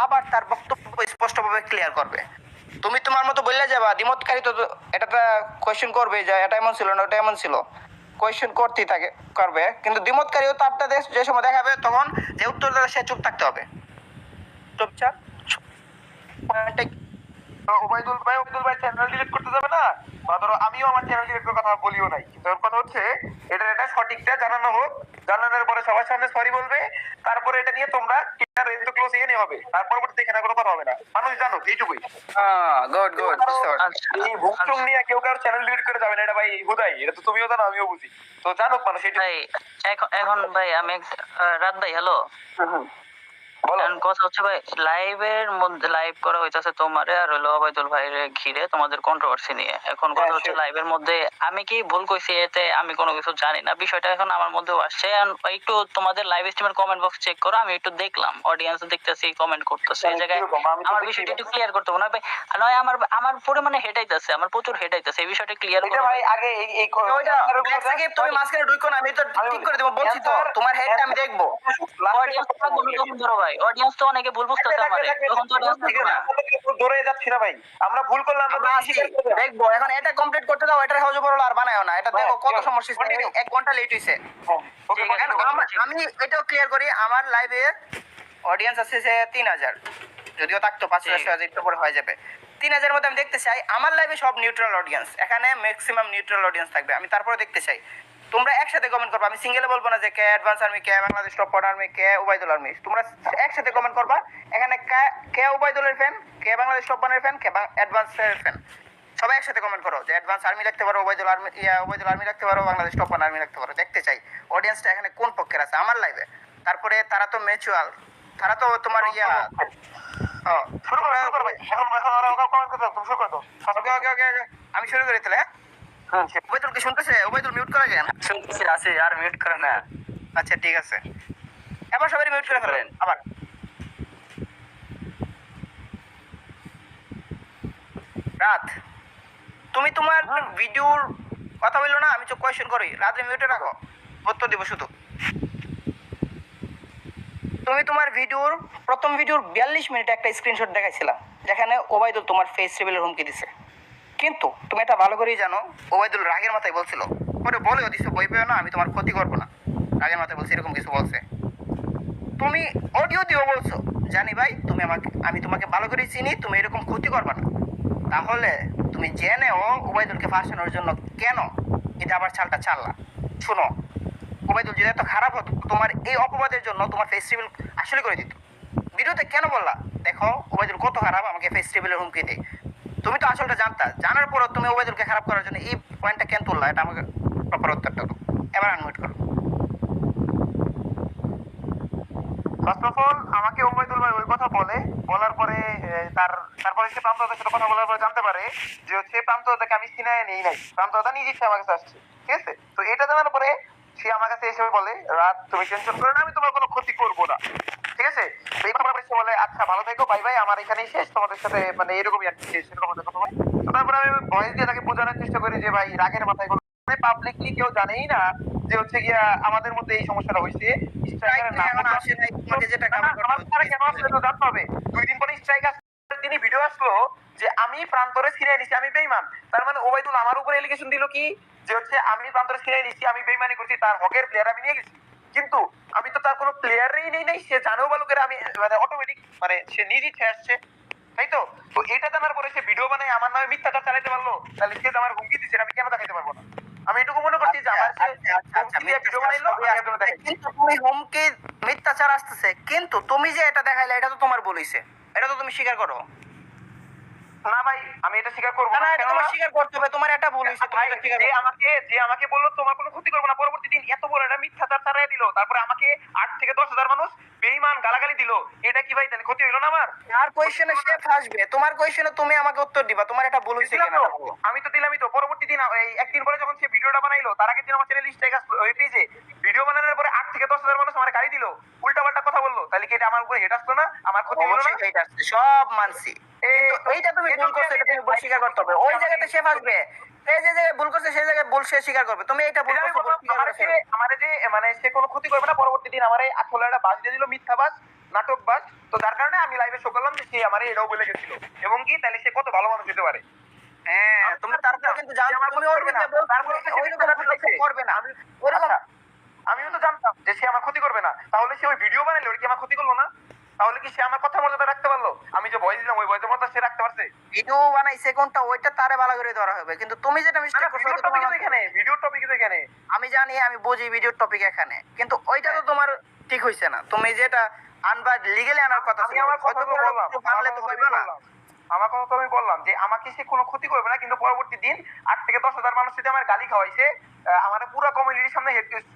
আবার তার বক্তব্য স্পষ্টভাবে ক্লিয়ার করবে। তুমি তোমার মতো বললে যাবা, দ্বিমতকারী তো এটা কোয়েশ্চেন করবে যে এটা এমন ছিল না, ওটা এমন ছিল। কোয়েশ্চেন করতেই থাকে, করবে। কিন্তু দ্বিমতকারীও তারটা দেশ- যে সময় দেখাবে তখন যে উত্তর দেবে সে চুপ থাকতে হবে। চুপচাপ। ওবায়দুল ভাই ওবায়দুল ভাই চ্যানেল ডিলিট করতে না বা ধরো আমিও আমার চ্যানেল ডিলিট কথা বলিও নাই। কিন্তু কথা হচ্ছে এটা এটা সঠিকটা জানানো হোক। জানানোর পরে সবার সামনে সরি বলবে। তারপরে এটা নিয়ে তোমরা ক্লিয়ার রেঞ্জ ক্লোজ এনে হবে। তার পরবর্তীতে এখানে কোনো কথা হবে না। মানুষ জানো এইটুকুই। গুড গুড আচ্ছা এই ভুকচুং নিয়ে কেউ কারও চ্যানেল ডিলিট করে যাবে না এটা ভাই হুদাই। এটা তো তুমিও জানো আমিও বুঝি। তো জানো মানুষ ভাই এখন এখন ভাই আমি রাত ভাই হ্যালো এখন কথা হচ্ছে ভাই লাইভের মধ্যে লাইভ করা হইতাছে তোমারে আর হলো অবায়দুল ভাইয়ের ঘিরে তোমাদের কন্ট্রোভার্সি নিয়ে। এখন কথা হ্যাঁ, হচ্ছে. লাইভের মধ্যে আমি কি ভুল কইছি এতে আমি কোনো কিছু জানি না। বিষয়টা এখন আমার মধ্যেও আসছে। একটু তোমাদের লাইভ স্ট্রিমের কমেন্ট বক্স চেক করো আমি একটু দেখলাম। অডিয়েন্স দেখতেছি কমেন্ট করতেছে। এই মানে জায়গায় আমার বিষয়টা একটু ক্লিয়ার করতে হবে। না ভাই নয় আমার আমার পরিমাণে হেটাইতেছে আমার প্রচুর হেটাইতেছে এই বিষয়টা ক্লিয়ার করো ভাই আগে এই এই তুমি মাঝখানে ঢুকো না আমি তো ঠিক করে দেবো। বলছি তো তোমার হেডটা আমি দেখব। অডিয়েন্স তো ধরো ভাই। অডিয়েন্স তো অনেকে ভুল বুঝতেছে আমারে তখন তো না। ধরে যাচ্ছি না ভাই। আমরা ভুল করলাম আমরা আসি দেখব এখন এটা কমপ্লিট করতে দাও এটা বড় আর বানায়ও না। এটা দেখো কত সমস্যা. এক ঘণ্টা লেট হইছে। আছে, আমি এটাও ক্লিয়ার করি আমার লাইভে অডিয়েন্স আছে যে তিন হাজার। যদিও থাকতো পাঁচ হাজার ছয় হাজার একটু পরে হয়ে যাবে। তিন হাজারের মধ্যে আমি দেখতে চাই আমার লাইভে সব নিউট্রাল অডিয়েন্স এখানে ম্যাক্সিমাম নিউট্রাল অডিয়েন্স থাকবে। আমি তারপরে দেখতে চাই। তোমরা একসাথে কমেন্ট করবা। আমি সিঙ্গেলে বলব না যে কে অ্যাডভান্স আর্মি কে বাংলাদেশ টপ আর্মি কে উবাইদুল আর্মি তোমরা একসাথে কমেন্ট করবা। এখানে কে- উবাইদুলের ফ্যান কে বাংলাদেশ টপ ফ্যান কে অ্যাডভান্সের ফ্যান সবাই একসাথে কমেন্ট করো যে অ্যাডভান্স আর্মি রাখতে পারো ওবাইদুল আর্মি ইয়া ওবাইদুল আর্মি রাখতে পারো বাংলাদেশ টপ আর্মি রাখতে পারো। দেখতে চাই অডিয়েন্সটা এখানে কোন পক্ষের আছে। আমার লাইভে তারপরে তারা তো ম্যাচুয়াল তারা তো তোমার ইয়া। শুরু করো শুরু করো ভাই। এখন এখন আর কমেন্ট করতে শুরু করে ওকে ওকে ওকে। আমি শুরু করি তাহলে হ্যাঁ? ওবাইদুল কি শুনতেছে? ওবাইদুল মিউট করা কেন? শুনতেছি আছে আর মিউট করে না। আচ্ছা ঠিক আছে। এবার সবাই মিউট করে ফেলেন আবার। রাত তুমি তোমার ভিডিওর কথা বলল না আমি তো কোয়েশ্চেন করি। রাত্রে মিউটে রাখো উত্তর দিব শুধু। তুমি তোমার ভিডিওর প্রথম ভিডিওর বিয়াল্লিশ মিনিটে একটা স্ক্রিনশট দেখাইছিলা যেখানে ওবায়দুল তোমার ফেস রিভিলের হুমকি দিছে। কিন্তু তুমি এটা ভালো করেই জানো, ওবায়দুল রাগের মাথায় বলছিল। পরে বলেও দিছে, বই পেও না, আমি তোমার ক্ষতি করব না। রাগের মাথায় বলছে, এরকম কিছু বলছে। তুমি অডিও দিও বলছো, জানি ভাই, তুমি আমাকে, আমি তোমাকে ভালো করে চিনি, তুমি এরকম ক্ষতি করবে না। তাহলে তুমি জেনেও ওবায়দুলকে ফাঁসানোর জন্য কেন এটা আবার চালটা চাললা শোনো, ওবায়দুল যদি এত খারাপ হতো, তোমার এই অপবাদের জন্য তোমার ফেস ফেস্টিভ্যাল আসলে করে দিত। ভিডিওতে কেন বললা? দেখো, ওবায়দুল কত খারাপ, আমাকে ফেস ফেস্টিভ্যালের হুমকি দেয় তুমি তো আসলটা জানতা। জানার পরও তুমি ওবায়দুলকে খারাপ করার জন্য এই পয়েন্টটা কেন তুললা? এটা আমাকে প্রপার উত্তরটা দাও। এবার আনমিউট করো। ফার্স্ট অফ অল আমাকে ওবায়দুল ভাই ওই কথা বলে। বলার পরে তার, তারপরে সে প্রান্তদার সাথে কথা বলার পরে জানতে পারে যে হচ্ছে প্রান্তদাকে আমি সিনায় নেই নাই। প্রান্তদা নিজে ইচ্ছে আমার কাছে আসছে। ঠিক আছে? তো এটা জানার পরে সে আমার কাছে এসে বলে, রাত, তুমি টেনশন করো না, আমি তোমার কোনো ক্ষতি করব না। ঠিক আছে? তো এই কথা বলে আচ্ছা ভালো থেকো বাই বাই আমার এখানেই শেষ। তোমাদের সাথে মানে এরকমই আর কি শেষ এরকম কথা বলে। তারপরে আমি ভয়েস দিয়ে তাকে বোঝানোর চেষ্টা করি যে ভাই রাগের মাথায় কোনো পাবলিকলি কেউ জানেই না যে হচ্ছে গিয়া আমাদের মধ্যে এই সমস্যাটা হয়েছে। আসলে তো জানতে হবে। দুই দিন পরে স্ট্রাইক আসলে তিনি ভিডিও আসলো যে আমি প্রান্তরে ছিনিয়ে নিছি আমি বেইমান তার মানে ওবাইদুল আমার উপরে এলিগেশন দিল কি? যে হচ্ছে আমি প্রান্তরে ছিনিয়ে নিছি আমি বেইমানি করছি তার হকের প্লেয়ার আমি নিয়ে গেছি। কিন্তু আমি তো তার কোনো প্লেয়ারই নেই নাই সে জানেও ভালো করে আমি মানে অটোমেটিক মানে সে নিজেই ছে আসছে তাই তো? তো এটা জানার পরে সে ভিডিও বানায় আমার নামে মিথ্যাচার চালাতে পারল তাহলে সে আমার হুমকি দিচ্ছে আমি কেন দেখাতে পারব না? আমি এটুকু মনে করছি যে আমার সে আচ্ছা, আচ্ছা, আচ্ছা, তুমি হুমকি মিথ্যাচার আসতেছে কিন্তু তুমি যে এটা দেখাইলে এটা তো তোমার বলিছে এটা তো তুমি স্বীকার করো। আমি এটা স্বীকার করব না এটা তোমার স্বীকার করতে হবে তোমার এটা বলিছে তুমি এটা স্বীকার যে আমাকে যে আমাকে বলল তোমার কোনো ক্ষতি করব না। পরবর্তী দিন এত বড় একটা মিথ্যাচার চালাই দিল। তারপরে আমাকে আট থেকে দশ হাজার মানুষ বেইমান গালাগালি দিল। এটা কি ভাই তাহলে ক্ষতি হইল না আমার? আর কোয়েশ্চেনে সে ফাসবে তোমার কোয়েশ্চেনে তুমি আমাকে উত্তর দিবা তোমার এটা বলিছে দিলাম কেন? আমি তো দিলামই তো। পরবর্তী দিন এই একদিন পরে যখন সে ভিডিওটা বানাইলো তার আগের দিন আমার চ্যানেল স্ট্রাইক ওই পেজে ভিডিও বানানোর পরে আট থেকে দশ হাজার মানুষ আমার গালি দিল। উল্টা পাল্টা কথা বলল। তাহলে কি এটা আমার উপরে হেট আসলো না? আমার ক্ষতি হলো না? সব মানছি। কিন্তু এইটা তুমি ভুল করছ এটা তুমি ভুল স্বীকার করতে হবে। ওই জায়গাতে সে ফাসবে। এই যে ভুল করছে সেই জায়গায় ভুল সে স্বীকার করবে। তুমি এটা ভুল আমি করছ ভুল বললাম, স্বীকার আমারে যে- মানে সে কোনো ক্ষতি করবে না পরবর্তী দিন আমার এই আটশো একটা বাস দিয়ে দিল মিথ্যা বাস নাটক বাস তো যার কারণে আমি লাইভে শো করলাম যে সে আমার এটাও বলে গেছিল। এবং কি তাহলে সে কত ভালো মানুষ হতে পারে? হ্যাঁ তুমি তারপরে কিন্তু করবে না। আচ্ছা, আমিও তো জানতাম যে সে আমার ক্ষতি করবে না। তাহলে সে ওই ভিডিও বানাইলে ওর কি আমার ক্ষতি করল না? তাহলে কি সে আমার কথা মর্যাদা রাখতে পারল? আমি যে ভয় দিলাম ওই ভয়ের মতো সে রাখতে পারছে? ভিডিও বানাইছে কোনটা ওইটা তারে ভালো করে ধরা হবে। কিন্তু তুমি যেটা মিস্টেক করছ ভিডিও টপিক এখানে ভিডিও টপিক এখানে আমি জানি আমি বুঝি ভিডিওর টপিক এখানে। কিন্তু ওইটা তো তোমার ঠিক হইছে না। তুমি যেটা আনবা লিগেলি আনার কথা আমি আমার কথা তো বললাম। কিছু তো হইবে না। আমার কথা তো আমি বললাম যে আমাকে সে কোনো ক্ষতি করবে না কিন্তু পরবর্তী দিন আট থেকে দশ হাজার মানুষ যদি আমার গালি খাওয়াইছে আমার পুরো কমিউনিটির সামনে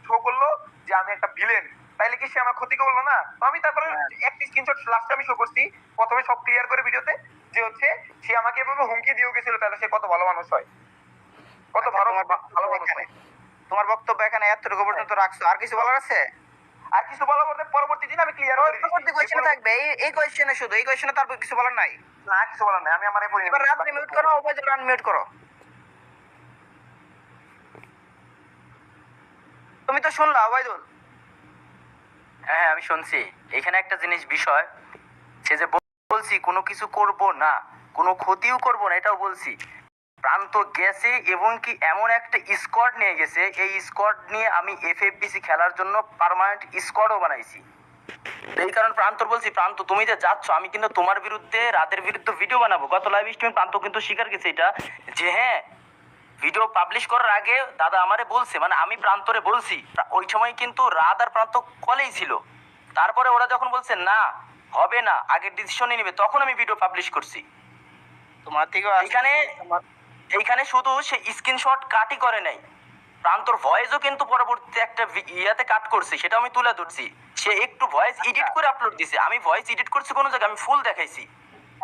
শো করল যে আমি একটা ভিলেন তাইলে কি সে আমার ক্ষতি করল না? আমি তারপরে হ্যাঁ। একটি স্ক্রিনশট লাস্টে আমি শো করছি। প্রথমে সব ক্লিয়ার করে ভিডিওতে যে হচ্ছে সে আমাকে এভাবে হুমকি দিয়েও গেছিল তাহলে সে কত ভালো মানুষ হয়? কত ভালো ভালো মানুষ হয়। তোমার বক্তব্য এখানে এতটুকু পর্যন্ত রাখছো। আর কিছু বলার আছে? আর কিছু বলা বলতে পরবর্তী দিন আমি ক্লিয়ার করে পরবর্তী কোয়েশ্চেনে থাকবে। এই এই কোয়েশ্চেনে শুধু এই কোয়েশ্চেনে তারপর কিছু বলার নাই? না কিছু বলার নাই। আমি আমার এবার রাত্রি মিউট করো উপায় আনমিউট করো। তুমি তো শুনলা ওবাইদুল হ্যাঁ আমি শুনছি। এখানে একটা জিনিস, বিষয়, সে যে বলছি, কোনো কিছু করব না, কোনো ক্ষতিও করব না, এটাও বলছি। প্রান্ত গেছে এবং কি এমন একটা স্কোয়াড নিয়ে গেছে, এই স্কোয়াড নিয়ে আমি এফএফবিসি খেলার জন্য পার্মানেন্ট স্কোয়াডও বানাইছি। এই কারণ প্রান্ত বলছি, প্রান্ত, তুমি যে যাচ্ছ, আমি কিন্তু তোমার বিরুদ্ধে রাতের বিরুদ্ধে ভিডিও বানাবো। গত লাইভ স্ট্রিমে প্রান্ত কিন্তু স্বীকার গেছে এটা। যে হ্যাঁ ভিডিও পাবলিশ করার আগে দাদা আমারে বলছে মানে আমি প্রান্তরে বলছি। ওই সময় কিন্তু রাত আর প্রান্ত কলেই ছিল। তারপরে ওরা যখন বলছে না হবে না আগের ডিসিশনই নেবে তখন আমি ভিডিও পাবলিশ করছি। তোমার থেকেও এইখানে এইখানে শুধু সে স্ক্রিনশট কাটই করে নাই। প্রান্তর ভয়েসও কিন্তু পরবর্তী একটা ইয়াতে কাট করছি সেটা আমি তুলে ধরছি। সে একটু ভয়েস এডিট করে আপলোড দিছে। আমি ভয়েস এডিট করছি কোনো জায়গায় আমি ফুল দেখাইছি।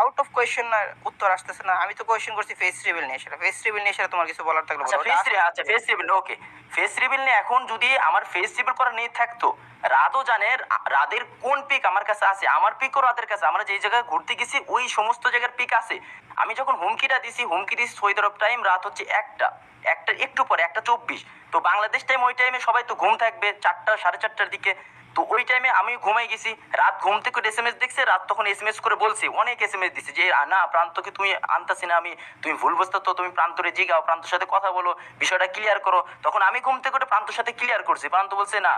আউট অফ কোয়েশ্চেন উত্তর আসতেছে না। আমি তো কোয়েশ্চেন করছি ফেস রিভিল নিয়ে সেটা ফেস রিভিল নিয়ে সেটা তোমার কিছু বলার থাকলে আচ্ছা ফেস ওটা আচ্ছা face reveal okay face reveal নিয়ে এখন যদি আমার ফেস রিভিল করা নেই থাকতো রাতও জানে রাদের কোন পিক আমার কাছে আছে আমার পিকও রাদের কাছে আমরা যেই জায়গায় ঘুরতে গেছি ওই সমস্ত জায়গার পিক আছে। আমি যখন হুমকিটা দিছি হুমকি দিছি সৈদর অফ টাইম রাত হচ্ছে একটা একটা একটু পরে একটা চব্বিশ। তো বাংলাদেশ টাইম ওই টাইমে সবাই তো ঘুম থাকবে চারটা সাড়ে চারটার দিকে। তো ওই টাইমে আমি ঘুমাই গেছি। রাত ঘুম থেকে এস এম এস দেখছে রাত তখন এস এম এস করে বলছি অনেক এস এম এস দিছে যে না প্রান্তকে তুমি আনতাছি না আমি তুমি ভুল বুঝতে তো তুমি প্রান্তরে জিগাও প্রান্তর সাথে কথা বলো বিষয়টা ক্লিয়ার করো। তখন আমি ঘুম থেকে প্রান্তর সাথে ক্লিয়ার করছি। প্রান্ত বলছে না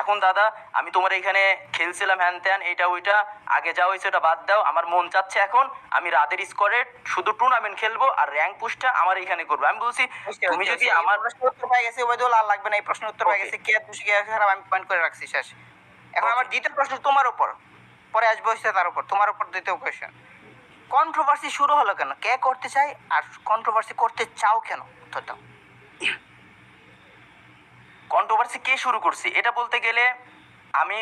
এখন দাদা আমি তোমার এখানে খেলছিলাম হ্যান ত্যান এটা ওইটা আগে যা হয়েছে ওটা বাদ দাও আমার মন চাচ্ছে এখন আমি রাতের স্কোয়াডে শুধু টুর্নামেন্ট খেলব আর র্যাঙ্ক পুশটা আমার এখানে করব। আমি বলছি তুমি যদি আমার প্রশ্ন উত্তর পাই গেছে ওই ওবাইদুল আর লাগবে না এই প্রশ্ন উত্তর পাই. গেছে কে দোষী কে খারাপ আমি পয়েন্ট করে রাখছি শেষ। এখন আমার দ্বিতীয় প্রশ্ন তোমার উপর। পরে আসব হচ্ছে তার উপর তোমার উপর দ্বিতীয় কোয়েশ্চেন কন্ট্রোভার্সি শুরু হলো কেন? কে করতে চাই আর কন্ট্রোভার্সি করতে চাও কেন? উত্তর দাও। কন্ট্রোভার্সি কে শুরু করছে? এটা বলতে গেলে আমি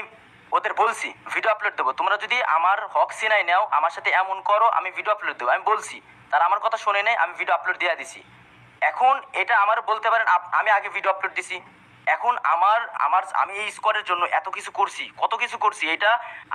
ওদের বলছি ভিডিও আপলোড দেবো। তোমরা যদি আমার হক সিনাই নাও আমার সাথে এমন করো আমি ভিডিও আপলোড দেবো। আমি বলছি তারা আমার কথা শুনে নেই আমি ভিডিও আপলোড দিয়ে দিছি। এখন এটা আমার বলতে পারেন আমি আগে ভিডিও আপলোড দিছি। এখন আমার আমার, আমি এই স্কোয়াডের জন্য এত কিছু করছি, কত কিছু করছি, এটা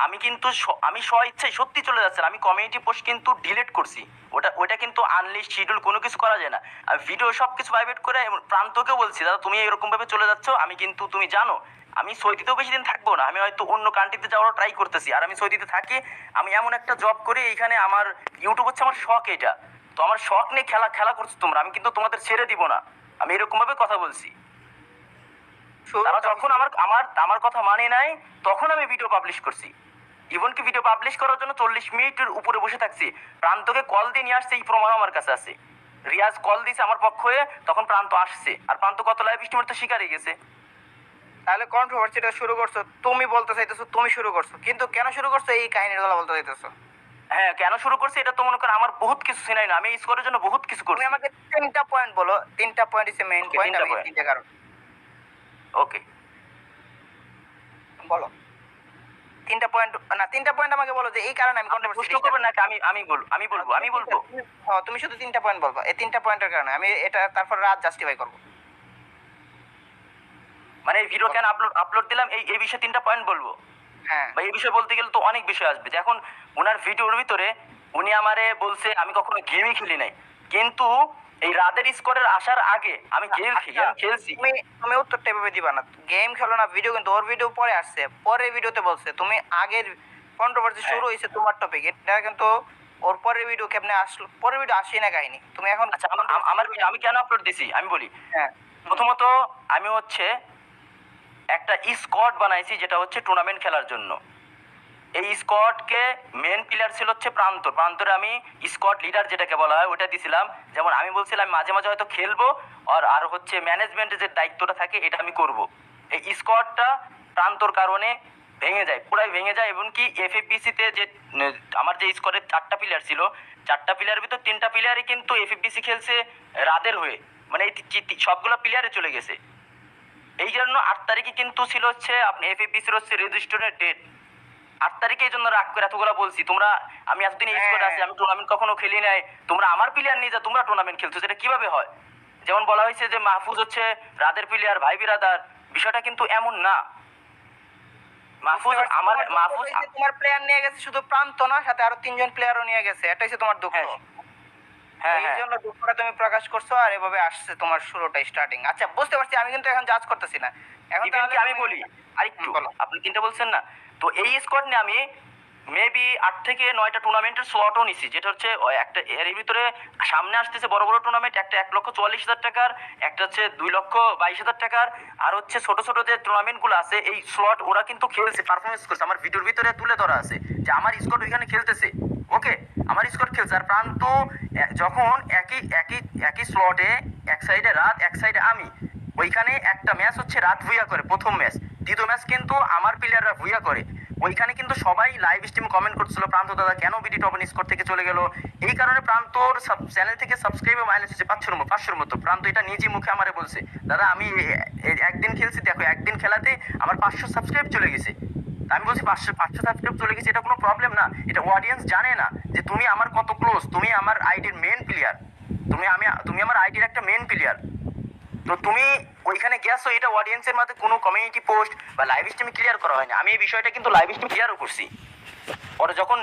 আমি কিন্তু আমি স্ব ইচ্ছায় সত্যি চলে যাচ্ছে আমি কমিউনিটি পোস্ট কিন্তু ডিলিট করছি। ওটা ওটা কিন্তু আনলিস্ট শিডিউল কোনো কিছু করা যায় না। আমি ভিডিও সব কিছু প্রাইভেট করে প্রান্তকে বলছি, দাদা, তুমি এরকমভাবে চলে যাচ্ছ, আমি কিন্তু, তুমি জানো, আমি সৌদিতেও বেশি দিন থাকব না। আমি হয়তো অন্য কান্ট্রিতে যাওয়ারও ট্রাই করতেছি। আর আমি সৌদিতে থাকি, আমি এমন একটা জব করে, এইখানে আমার ইউটিউব হচ্ছে আমার শখ এটা। তো আমার শখ নিয়ে খেলা খেলা করছ তোমরা, আমি কিন্তু তোমাদের ছেড়ে দিব না। আমি এরকমভাবে কথা বলছি। তারা যখন আমার আমার আমার কথা মানে নাই তখন আমি ভিডিও পাবলিশ করছি। ইভন কি ভিডিও পাবলিশ করার জন্য চল্লিশ মিনিটের উপরে বসে থাকছি। প্রান্তকে কল দিয়ে নিয়ে আসছে এই প্রমাণ আমার কাছে আছে। রিয়াজ কল দিয়েছে আমার পক্ষ হয়ে তখন প্রান্ত আসছে। আর প্রান্ত কত লাইভ স্ট্রিমের তো শিকারই গেছে। তাহলে কন্ট্রোভার্সিটা শুরু করছ তুমি বলতে চাইতেছো তুমি শুরু করছ। কিন্তু কেন শুরু করছ এই কাহিনীর কথা বলতে চাইতেছো? হ্যাঁ কেন শুরু করছে এটা তো মনে করো আমার বহুত কিছু সিনাই না। আমি স্কোরের জন্য বহুত কিছু তুমি করছি। আমাকে তিনটা পয়েন্ট বলো তিনটা পয়েন্ট ইসে মেইন পয়েন্ট আমি তিনটা কারণ। ওকে বলো। তিনটা পয়েন্ট না তিনটা পয়েন্ট আমাকে বলো যে এই কারণে আমি কন্ট্রোভার্সি প্রশ্ন করবেন নাকি? আমি আমি বলব আমি বলব আমি বলব। হ্যাঁ তুমি শুধু তিনটা পয়েন্ট বলবা। এই তিনটা পয়েন্টের কারণে আমি এটা তারপর রাত জাস্টিফাই করব। মানে এই ভিডিও কেন আপলোড আপলোড দিলাম? এই এই বিষয়ে তিনটা পয়েন্ট বলব। হ্যাঁ। বা এই বিষয়ে বলতে গেলে তো অনেক বিষয় আসবে। যে এখন ওনার ভিডিওর ভিতরে উনি আমারে বলছে আমি কখনো গেমই খেলি নাই। কিন্তু এই রাতের স্কোরের আসার আগে আমি গেম গেম খেলছি। তুমি তুমি উত্তরটা এভাবে দিবা না। গেম খেলো না ভিডিও কিন্তু ওর ভিডিও পরে আসছে। পরে ভিডিওতে বলছে তুমি আগের কন্ট্রোভার্সি হ্যাঁ। শুরু হয়েছে তোমার টপিক এটা কিন্তু ওর পরের ভিডিও কেমনে আসলো? পরের ভিডিও আসেই না কাহিনী। তুমি এখন আচ্ছা আমার- ভিডিও আমি কেন আপলোড দিছি? আমি বলি। হ্যাঁ। প্রথমত আমি হচ্ছে একটা স্কোয়াড বানাইছি যেটা হচ্ছে টুর্নামেন্ট খেলার জন্য। এই স্কোয়াডকে মেন প্লেয়ার ছিল হচ্ছে প্রান্ত প্রান্তরে আমি স্কোয়াড লিডার যেটাকে বলা হয়, ওটা দিছিলাম। যেমন আমি বলছিলাম, মাঝে মাঝে হয়তো খেলব, আর আর হচ্ছে ম্যানেজমেন্টের যে দায়িত্বটা থাকে, এটা আমি করব। এই স্কোয়াডটা প্রান্তর কারণে ভেঙে যায়, পুরাই ভেঙে যায় এবং কি এফএফবিসিতে যে আমার যে স্কোয়াডের চারটা প্লেয়ার ছিল, চারটা প্লেয়ারের ভিতর তিনটা প্লেয়ারই কিন্তু এফএফবিসি খেলছে রাদের হয়ে। মানে সবগুলো প্লেয়ারে চলে গেছে। এই জন্য আট তারিখে কিন্তু ছিল হচ্ছে, আপনি এফএফবিসির হচ্ছে রেজিস্ট্রেশনের ডেট আট তারিখে এই জন্য রাগ করে এতগুলো বলছি। তোমরা আমি এতদিন এই স্কোয়াড আছি আমি টুর্নামেন্ট কখনো খেলি নাই। তোমরা আমার প্লেয়ার নিয়ে যা তোমরা টুর্নামেন্ট খেলছো সেটা কীভাবে হয়? যেমন বলা হয়েছে যে মাহফুজ হচ্ছে রাদের প্লেয়ার ভাই বিরাদার। বিষয়টা কিন্তু এমন না। মাহফুজ আমার মাহফুজ তোমার প্লেয়ার নিয়ে গেছে শুধু প্রান্ত না সাথে আরও তিনজন প্লেয়ারও নিয়ে গেছে। এটা হচ্ছে তোমার দুঃখ। হ্যাঁ। হ্যাঁ। এই হ্যাঁ জন্য দুঃখটা তুমি প্রকাশ করছ আর এভাবে আসছে তোমার শুরুটা স্টার্টিং আচ্ছা বুঝতে পারছি আমি কিন্তু এখন জাজ করতেছি না। এখন আমি বলি? আরেকটু আপনি তিনটা বলছেন না? তো এই স্কোয়াড নিয়ে আমি মেবি আট থেকে নয়টা টুর্নামেন্টের স্লটও নিছি, যেটা হচ্ছে একটা, এর ভিতরে সামনে আসতেছে বড় বড় টুর্নামেন্ট একটা এক লক্ষ চুয়াল্লিশ হাজার টাকার, একটা হচ্ছে দুই লক্ষ বাইশ হাজার টাকার, আর হচ্ছে ছোট ছোট যে টুর্নামেন্টগুলো আছে, এই স্লট ওরা কিন্তু খেলছে পারফরমেন্স করছে। আমার ভিডিওর ভিতরে তুলে ধরা আছে যে আমার স্কোয়াড ওইখানে খেলতেছে। ওকে আমার স্কোয়াড খেলছে। আর প্রান্ত যখন একই একই একই স্লটে এক সাইডে রাত, এক সাইডে আমি, ওইখানে একটা ম্যাচ হচ্ছে রাত ভুইয়া করে, প্রথম ম্যাচ দ্বিতীয় ম্যাচ কিন্তু আমার প্লেয়াররা ভুইয়া করে। ওইখানে কিন্তু সবাই লাইভ স্ট্রিম কমেন্ট করছিল, প্রান্ত দাদা, কেন বিডি টপন স্কোর থেকে চলে গেল? এই কারণে প্রান্তর চ্যানেল থেকে সাবস্ক্রাইবার মাইনাস হচ্ছে পাঁচশোর মতো পাঁচশোর মতো। প্রান্ত এটা নিজে মুখে আমারে বলছে, দাদা, আমি একদিন খেলছি, দেখো, একদিন খেলাতে আমার পাঁচশো সাবস্ক্রাইব চলে গেছে। আমি বলছি, পাঁচশো পাঁচশো সাবস্ক্রাইব চলে গেছে, এটা কোনো প্রবলেম না। এটা অডিয়েন্স জানে না যে তুমি আমার কত ক্লোজ তুমি আমার আইডির মেন প্লেয়ার তুমি আমি তুমি আমার আইডির একটা মেন প্লেয়ার তো তুমি ওইখানে গেছো এটা অডিয়েন্সের মধ্যে কোনো কমিউনিটি পোস্ট বা লাইভ স্ট্রিমে ক্লিয়ার করা হয়নি। আমি এই বিষয়টা কিন্তু লাইভ স্ট্রিম ক্লিয়ারও করছি। পরে যখন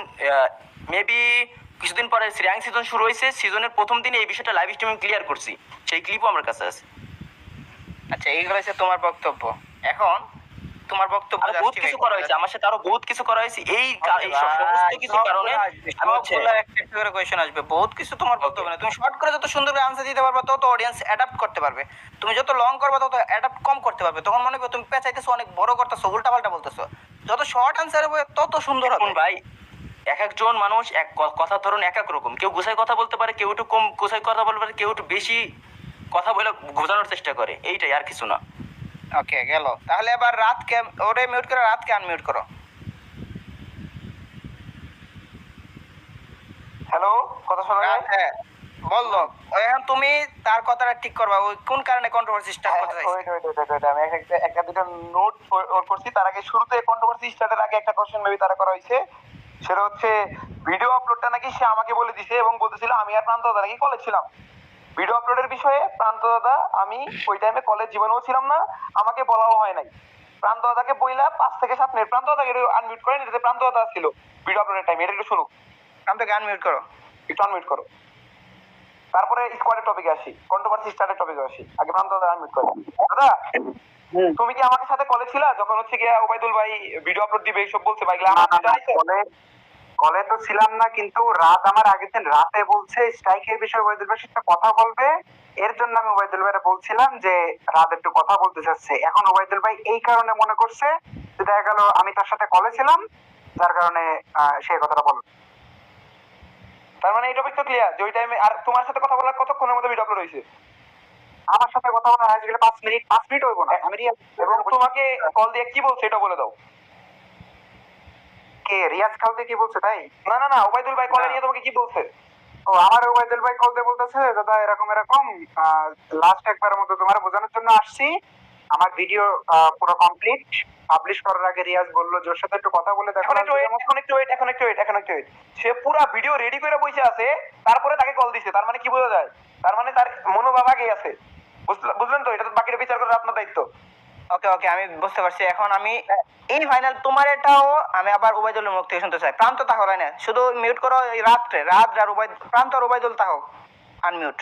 মেবি কিছুদিন পরে শ্রেয়াং সিজন শুরু হয়েছে সিজনের প্রথম দিনে এই বিষয়টা লাইভ স্ট্রিমিং ক্লিয়ার করছি। সেই ক্লিপও আমার কাছে আছে। আচ্ছা এইগুলো হচ্ছে তোমার বক্তব্য। এখন তোমার বক্তব্য বহুত কিছু করা হয়েছে। আমার সাথে আরও বহুত কিছু করা হয়েছে। এই এই সমস্ত কিছু কারণে আমি হচ্ছে একটা একটা করে কোয়েশ্চেন আসবে। বহুত কিছু তোমার বক্তব্য না তুমি শর্ট করে যত সুন্দর আনসার দিতে পারবে তত অডিয়েন্স অ্যাডাপ্ট করতে পারবে। তুমি যত লং করবে তত অ্যাডাপ্ট কম করতে পারবে। তখন মনে হবে তুমি পেঁচাইতেছো অনেক বড় করতেছো উল্টা পাল্টা বলতেছো। যত শর্ট আনসার হবে তত সুন্দর হবে। ভাই এক একজন মানুষ এক ক- কথার ধরন এক এক রকম। কেউ গোছায় কথা বলতে পারে কেউ একটু কম গোছায় কথা বলতে পারে কেউ একটু বেশি কথা বলে বোঝানোর চেষ্টা করে। এইটাই আর কিছু না। ওকে গেল। তাহলে এবার রাতকে ওরে মিউট করে রাতকে আনমিউট করো। হ্যালো কথা শোনা যায়? হ্যাঁ। বলল এখন তুমি তার কথাটা ঠিক করবা। ওই কোন কারণে কন্ট্রোভার্সি স্টার্ট করতে চাইছো? wait, wait, wait, আমি এক একটা একটা দুটো নোট ওর করছি। তার আগে শুরুতে কন্ট্রোভার্সি স্টার্টের আগে একটা কোশ্চেন মেবি তারা করা হয়েছে। সেটা হচ্ছে ভিডিও আপলোডটা নাকি সে আমাকে বলে দিছে এবং বলতেছিল আমি আর প্রান্ত নাকি কলেজ ছিলাম। ভিডিও আপলোডের বিষয়ে প্রান্ত দাদা আমি ওই টাইমে কলেজ জীবনেও ছিলাম না আমাকে বলাও হয় নাই। প্রান্ত দাদাকে বইলা পাঁচ থেকে সাত মিনিট প্রান্ত দাদাকে আনমিউট করেন এটাতে প্রান্ত দাদা ছিল ভিডিও আপলোডের টাইম এটা একটু শুনুক। তো গান করো। একটু আনমিউট করো। তারপরে স্কোয়াডের টপিকে আসি। কন্ট্রোভার্সি স্টার্টের টপিকে আসি। আগে প্রান্ত দাদা আনমিউট করো। দাদা তুমি কি আমাকে সাথে কলেজ ছিলা? যখন হচ্ছে গিয়া ওবাইদুল ভাই ভিডিও আপলোড দিবে এইসব বলছে ভাই কলে তো ছিলাম না কিন্তু রাত আমার আগের দিন রাতে বলছে স্ট্রাইকের বিষয়ে ওবায়দুল ভাইয়ের সাথে কথা বলবে। এর জন্য আমি ওবায়দুল ভাইয়ের বলছিলাম যে রাত একটু কথা বলতে চাচ্ছে। এখন ওবায়দুল ভাই এই কারণে মনে করছে যে দেখা গেল আমি তার সাথে কলে ছিলাম যার কারণে আহ, সে কথাটা বলল। তার মানে এই টপিক তো ক্লিয়ার যে ওই টাইমে আর তোমার সাথে কথা বলার কতক্ষণের মধ্যে ভিডিও আপলোড হয়েছে? আমার সাথে কথা বলা হয়েছে পাঁচ মিনিট পাঁচ মিনিট হইব না। আমি এবং তোমাকে কল দিয়ে কি বলছে এটা বলে দাও। কে? রিয়াজ খালতে কি বলছে তাই? না না না ওবাইদুল ভাই কলে নিয়ে তোমাকে কি বলছে? ও আমার ওবায়দুল ভাই কল দিয়ে বলতেছে দাদা এরকম এরকম লাস্ট একবারের মতো তোমার বোঝানোর জন্য আসছি। আমার ভিডিও পুরো কমপ্লিট পাবলিশ করার আগে রিয়াজ বলল সাথে একটু কথা বলে দেখো এখন একটু ওয়েট এখন একটু ওয়েট এখন একটু ওয়েট এখন একটু ওয়েট সে পুরো ভিডিও রেডি করে বসে আছে তারপরে তাকে কল দিছে। তার মানে কি বোঝা যায়? তার মানে তার মনোভাব আগেই আছে। বুঝলে- বুঝলেন তো? এটা তো বাকিটা বিচার করার আপনার দায়িত্ব। ওকে ওকে আমি বুঝতে পারছি। এখন আমি এই ফাইনাল তোমার এটাও আমি আবার মুখ থেকে শুনতে চাই। প্রান্ত না, শুধু মিউট করো এই রাত্রে রাত আর উবাই প্রান্ত আর উবাইদুল আনমিউট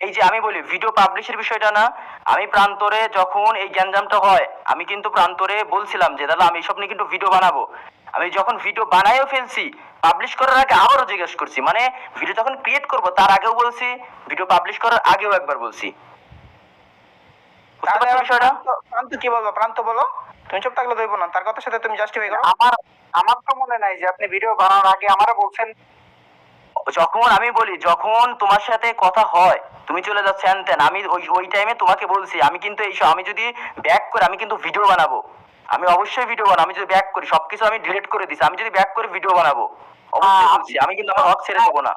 এই যে আমি বলি ভিডিও পাবলিশের বিষয়টা না, আমি প্রান্তরে যখন এই গ্যাঞ্জামটা হয়, আমি কিন্তু প্রান্তরে বলছিলাম যে, দাদা, আমি এসব নিয়ে কিন্তু ভিডিও বানাবো। আমি যখন ভিডিও বানাইও ফেলছি পাবলিশ করার আগে আবারও জিজ্ঞেস করছি। মানে ভিডিও যখন ক্রিয়েট করব, তার আগেও বলছি ভিডিও পাবলিশ করার আগেও একবার বলছি বুঝতে তাহলে পারছ বিষয়টা প্রান্ত- কি বলব? প্রান্ত বলো। তুমি চুপ থাকলে দইব না। তার কথার সাথে তুমি জাস্টিফাই করো আমার আমার তো মনে নাই যে আপনি ভিডিও বানানোর আগে আমারও বলছেন। যখন আমি বলি যখন তোমার সাথে কথা হয় তুমি চলে যাচ্ছ আমি ওই ওই টাইমে তোমাকে বলছি আমি কিন্তু আমি যদি ব্যাক করে আমি কিন্তু ভিডিও বানাবো। আমি অবশ্যই ভিডিও বানাবো। আমি যদি ব্যাক করি সবকিছু আমি ডিলিট করে দিছি। আমি যদি ব্যাক করে ভিডিও বানাবো অবশ্যই বলছি আমি কিন্তু আমার হক ছেড়ে দেবো না।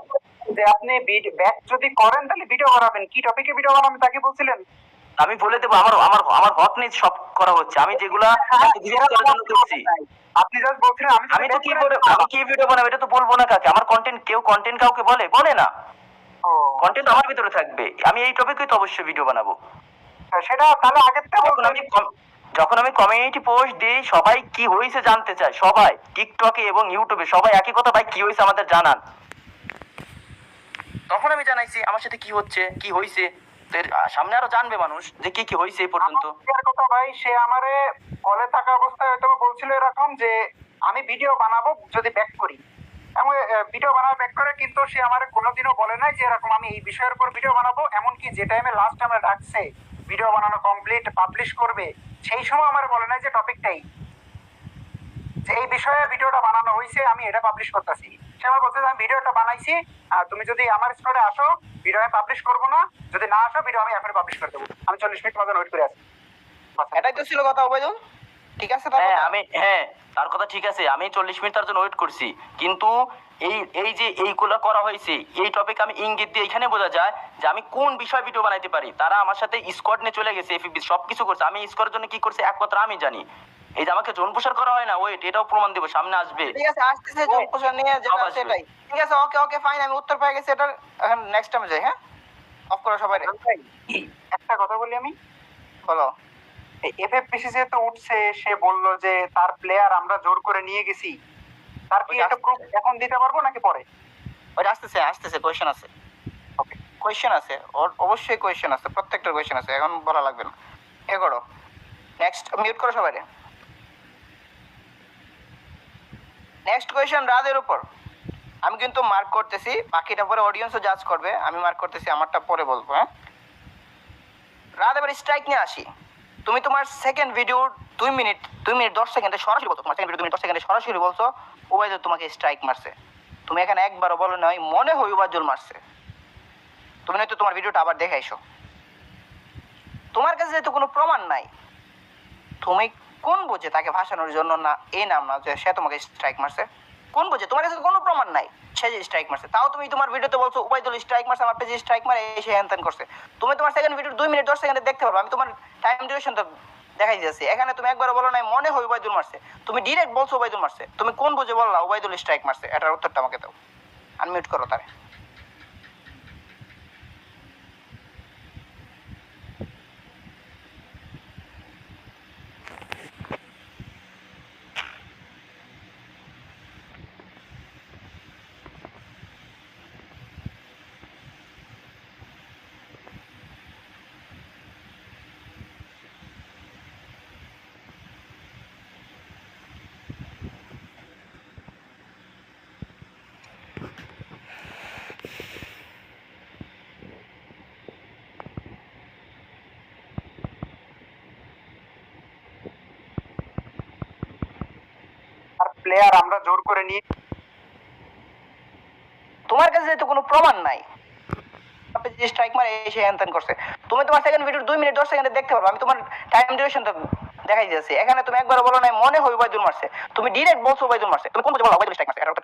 যে আপনি ব্যাক যদি করেন তাহলে ভিডিও বানাবেন। কি টপিকে ভিডিও বানাবেন তাকে বলছিলেন? আমি বলে দেবো আমার আমার আমার হক নিয়ে সব করা হচ্ছে। আমি যেগুলা করার জন্য করছি। আপনি জাস্ট বলছিলেন আমি আমি তো কি বলে আমি কি ভিডিও বানাবো এটা তো বলব না কাকে। আমার কন্টেন্ট কেউ কন্টেন্ট কাউকে বলে? বলে না। কন্টেন্ট আমার ভিতরে থাকবে। আমি এই তো অবশ্যই ভিডিও বানাবো। সেটা তাহলে আগের থেকে যখন আমি যখন আমি কমিউনিটি পোস্ট দিই সবাই কি হয়েছে জানতে চায়? সবাই। টিকটকে এবং ইউটিউবে সবাই একই কথা ভাই কি হয়েছে আমাদের জানান। তখন আমি জানাইছি আমার সাথে কি হচ্ছে কি হয়েছে সামনে আরও জানবে মানুষ যে কি কি হয়েছে এই পর্যন্ত। কথা ভাই, সে আমারে কলে থাকা অবস্থায় হয়তো বলছিল এরকম যে, আমি ভিডিও বানাবো যদি ব্যাক করি। এমন ভিডিও বানাবো ব্যাক করে, কিন্তু সে কোনোদিনও বলে নাই যে এরকম আমি এই বিষয়ের উপর ভিডিও বানাবো। এমনকি যে টাইমে লাস্ট আমরা ডাকছে ভিডিও বানানো কমপ্লিট পাবলিশ করবে, সেই সময় আমার বলে নাই যে টপিকটাই যে এই বিষয়ে ভিডিওটা বানানো হয়েছে, আমি এটা পাবলিশ করতেছি। সে আমার বলছে আমি ভিডিওটা বানাইছি আর তুমি যদি আমার স্টোরে আসো ভিডিও আমি পাবলিশ করব না যদি না আসো ভিডিও আমি এখনই পাবলিশ করে দেবো। আমি চল্লিশ মিনিট ওয়েট করে আছি। এটাই তো ছিল কথা ওবায়দুল। ঠিক আছে তার হ্যাঁ কথা? আমি হ্যাঁ তার কথা ঠিক আছে। আমি চল্লিশ মিনিট তার জন্য ওয়েট করছি। কিন্তু এই এই যে এইগুলো করা হয়েছে এই টপিক আমি ইঙ্গিত দিয়ে এখানে বোঝা যায় যে আমি কোন বিষয় ভিডিও বানাইতে পারি। তারা আমার সাথে স্কোয়াড নিয়ে চলে গেছে এফবি সব কিছু করছে। আমি স্কোয়াডের জন্য কি করছে একমাত্র আমি জানি। এই যে আমাকে জোন প্রসার করা হয় না ওয়েট এটাও প্রমাণ দেবো সামনে আসবে। ঠিক আছে আসতেছে জোন নিয়ে যেটা সেটাই ঠিক আছে ওকে ওকে ফাইন আমি উত্তর পেয়ে গেছি এটার এখন নেক্সট টাইমে যাই হ্যাঁ? অফ করো সবাই একটা কথা বলি আমি? বলো। এফএফপিসি যেহেতু উঠছে সে বলল যে তার প্লেয়ার আমরা জোর করে নিয়ে গেছি। তার কি একটা প্রুফ এখন দিতে পারব নাকি পরে? ওই আসতেছে আসতেছে কোয়েশ্চেন আছে। ওকে কোয়েশ্চেন আছে ওর অবশ্যই কোয়েশ্চেন আছে প্রত্যেকটা কোয়েশ্চেন আছে এখন বলা লাগবে না। এ করো। নেক্সট মিউট করো সবাই নেক্সট কোয়েশ্চেন রাদের উপর। আমি কিন্তু মার্ক করতেছি, বাকিটা পরে অডিয়েন্সও জাজ করবে, আমি মার্ক করতেছি, আমারটা পরে বলব হ্যাঁ? রাত এবার স্ট্রাইক নিয়ে আসি। তুমি তোমার সেকেন্ড ভিডিওর দুই মিনিট দুই মিনিট দশ সেকেন্ডে সরাসরি বলছো, তোমার সেকেন্ড ভিডিও দুই মিনিট দশ সেকেন্ডে সরাসরি বলছো ওবায়দুল তোমাকে স্ট্রাইক মারছে। তুমি এখানে একবারও বলো নয় মনে হয় ওবায়দুল মারছে। তুমি নয়তো তোমার ভিডিওটা আবার দেখাইছো। তোমার কাছে যেহেতু কোনো প্রমাণ নাই, তুমি কোন বোঝে তাকে ভাসানোর জন্য না এই নাম না যে সে তোমাকে স্ট্রাইক মারছে? কোন বোঝে? তোমার কাছে কোনো প্রমাণ নাই সে যে স্ট্রাইক মারছে। তাও তুমি তোমার ভিডিওতে বলছো, উবাইদুল স্ট্রাইক মারছে, আমার পেজে স্ট্রাইক মারে এসে হ্যান করছে। তুমি তোমার সেকেন্ড ভিডিও দুই মিনিট, দশ সেকেন্ডে দেখতে পারবে। আমি তোমার টাইম ডিউরেশন তো দেখাই দিয়েছি। এখানে তুমি একবার বলো নাই, মনে হয় উবাইদুল মারছে। তুমি ডিরেক্ট বলছো উবাইদুল মারছে। তুমি কোন বুঝে বললা উবাইদুল স্ট্রাইক মারছে? এটার উত্তরটা আমাকে দাও। আনমিউট করো তারে। প্লেয়ার আমরা জোর করে নিয়ে তোমার কাছে যেহেতু কোনো প্রমাণ নাই স্ট্রাইক মারে এসে হ্যান করছে। তুমি তোমার সেকেন্ড ভিডিও দুই মিনিট, দশ সেকেন্ডে দেখতে পারবে। আমি তোমার টাইম ডিউরেশন তো দেখাই দিয়েছি। এখানে তুমি একবার বলো নাই, মনে হয় ওবায়দুল মারছে। তুমি ডিরেক্ট বলছো ওবায়দুল মারছে। তুমি কোন উবাইদুল স্ট্রাইক মারছে এটার